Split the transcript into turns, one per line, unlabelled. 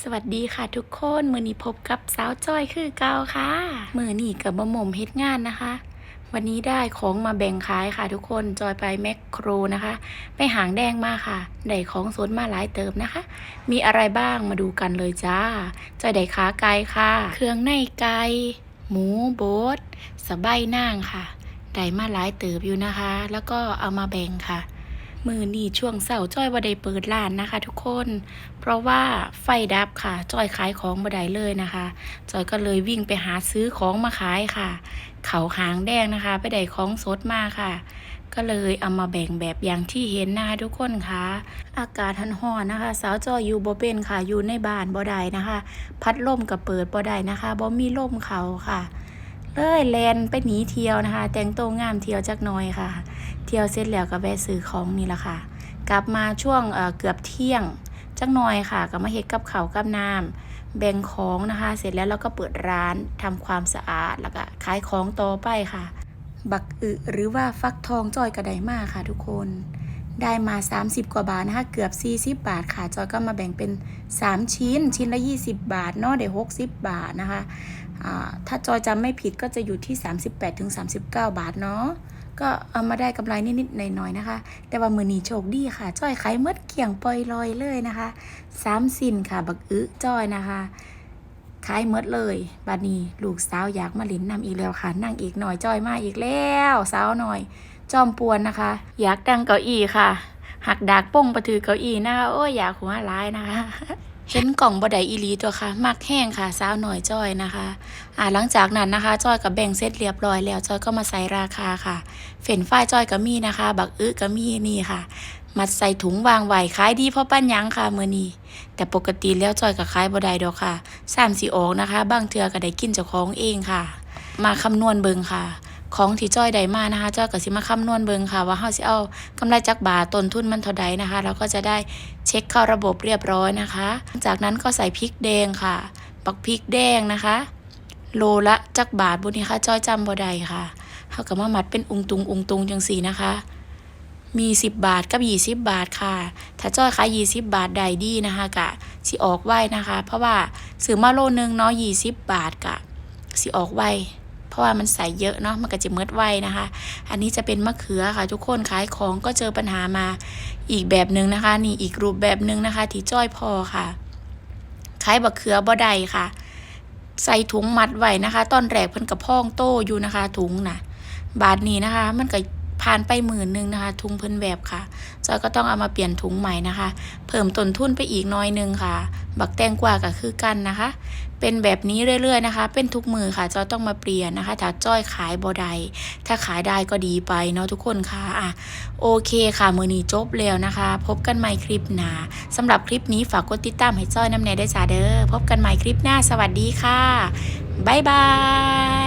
สวัสดีค่ะทุกคนมือนี้พบกับสาวจ้อยคือเกาค่ะ มือนี้กับบะหม่มเฮ็ดงานนะคะ วันนี้ได้ของมาแบ่งขายค่ะทุกคนจอยไปแมคโครนะคะ ไปหางแดงมาค่ะได้ของสดมาหลายเติมนะคะ มีอะไรบ้างมาดูกันเลยจ้าจอยได้ขาไก่ค่ะ เครื่องในไก่หมูโบสสบายนางค่ะได้มาหลายเติบอยู่นะคะ แล้วก็เอามาแบ่งค่ะ มือนี่ช่วงเสาร์จ้อยบ่ได้เปิดร้านนะคะ ทุกคน เพราะว่าไฟดับค่ะ จ้อยขายของบ่ได้เลยนะคะ จ้อยก็เลยวิ่งไปหาซื้อของมาขายค่ะ เขาหางแดงนะคะ ไปได้ของสดมาค่ะ ก็เลยเอามาแบ่งแบบอย่างที่เห็นนะคะทุกคนคะอากาศทันห่อนะคะ สาวจอยอยู่บ่เป็นค่ะ อยู่ในบ้านบ่ได้นะคะ พัดลมก็เปิดบ่ได้นะคะบ่มีลมเขาค่ะเลยแลนไปหนีเที่ยวนะคะ แต่งตัวงามเที่ยวจักหน่อยค่ะ เที่ยวเสร็จแล้วก็แวะซื้อของนี่แหละค่ะ กลับมาช่วงเเกือบเที่ยงจักหน่อยค่ะ ก็มาเฮ็ดกับเขากับน้ำแบ่งของนะคะ เสร็จแล้วเราก็เปิดร้านทำความสะอาดแล้วก็ขายของต่อไปค่ะ บักอึหรือว่าฟักทองจอยกระไดมากค่ะ ทุกคนได้มา 30 กว่าบาทนะคะ เกือบ 40 บาทค่ะ จอยก็มาแบ่งเป็น 3 ชิ้น ชิ้นละ 20 บาทเนาะได้60 บาทนะคะอ่าถ้าจอยจำไม่ผิดก็จะอยู่ที่ 38ถึง39 บาทเนาะ ก็เอามาได้กำไรนิดๆหน่อยๆนะคะ แต่ว่ามือนีโชคดีค่ะ จ้อยขายมดเกี่ยงปล่อยลอยเลยนะคะสามสินค่ะ บักอึจ้อยนะคะขายมดเลยบัดนี้ลูกสาวอยากมาลินนำอีกแล้วค่ะ นั่งอีกหน่อยจ้อยมาอีกแล้วสาวหน่อย จอมปวนนะคะ อยากดังเก้าอี้ค่ะ หักดากป้งประถือเก้าอี้นะคะโอ้ยอยากหัวร้ายนะคะ เห็นกล่องบดไดอีลีตัวค่ะ มักแห้งค่ะสาวหน่อยจ้อยนะคะ อ่าหลังจากนั้นนะคะ จ้อยกับแบ่งเซตเรียบร้อยแล้ว จ้อยก็มาใส่ราคาค่ะ เฟ้นฝ้ายจ้อยก็มีนะคะ บักอึก็มีนี่ค่ะ มัดใส่ถุงวางไว้ขายดีเพราะปั้นยังค่ะเมื้อนี้ แต่ปกติแล้วจ้อยก็ขายบ่ไดดอกค่ะสามสิออกนะคะ บางเทือก็ได้กินเจ้าของเองค่ะ มาคำนวณเบิงค่ะ ของที่จ้อยได้มานะคะจ้อยก็สิมาคำนวณเบิงค่ะ ว่าเฮาสิเอากำไรจักบาทต้นทุนมันเท่าใดนะคะ เราก็จะได้เช็คเข้าระบบเรียบร้อยนะคะ จากนั้นก็ใส่พริกแดงค่ะปักพริกแดงนะคะ โลละจักบาทบุนี้ค่ะจ้อยจำบ่ได้ค่ะเฮาก็มามัดเป็นองตุงองตุงจังสีนะคะมี 10 บาทกับ 20 บาทค่ะ ถ้าจ้อยขาย20 บาทใดดีนะคะกะสิออกไว้นะคะ เพราะว่าซื้อมาโลนึงเนาะ20 บาทกะสิออกไว้ เพราะว่ามันใส่เยอะเนาะมันก็จะเมืดไว้นะคะ อันนี้จะเป็นมะเขือค่ะทุกคนขายของก็เจอปัญหามาอีกแบบหนึ่งนะคะ นี่อีกรูปแบบหนึ่งนะคะ ที่จ้อยพอค่ะขายบักเขือบ่ได้ค่ะ ใส่ถุงมัดไว้นะคะ ตอนแรกเพิ่นกับพ่องโตอยู่นะคะ ถุงนะบาทนี้นะคะ มันก็ผ่านไปหมื่นหนึ่งนะคะทุงเพิ่นแบบค่ะจอยก็ต้องเอามาเปลี่ยนถุงใหม่นะคะ เพิ่มต้นทุนไปอีกน้อยหนึงค่ะ บักแตงกวาก็คือกันนะคะ เป็นแบบนี้เรื่อยๆนะคะ เป็นทุกมือค่ะจอยต้องมาเปลี่ยนนะคะ ถ้าจ้อยขายบ่ได้ถ้าขายได้ก็ดีไปเนาะทุกคนค่ะอะโอเคค่ะ มือนี้จบแล้วนะคะ พบกันใหม่คลิปหน้าสำหรับคลิปนี้ฝากกดติดตามให้จ้อยน้ำแน่ได้จ้าเด้อพบกันใหม่คลิปหน้า สวัสดีค่ะบ๊ายบาย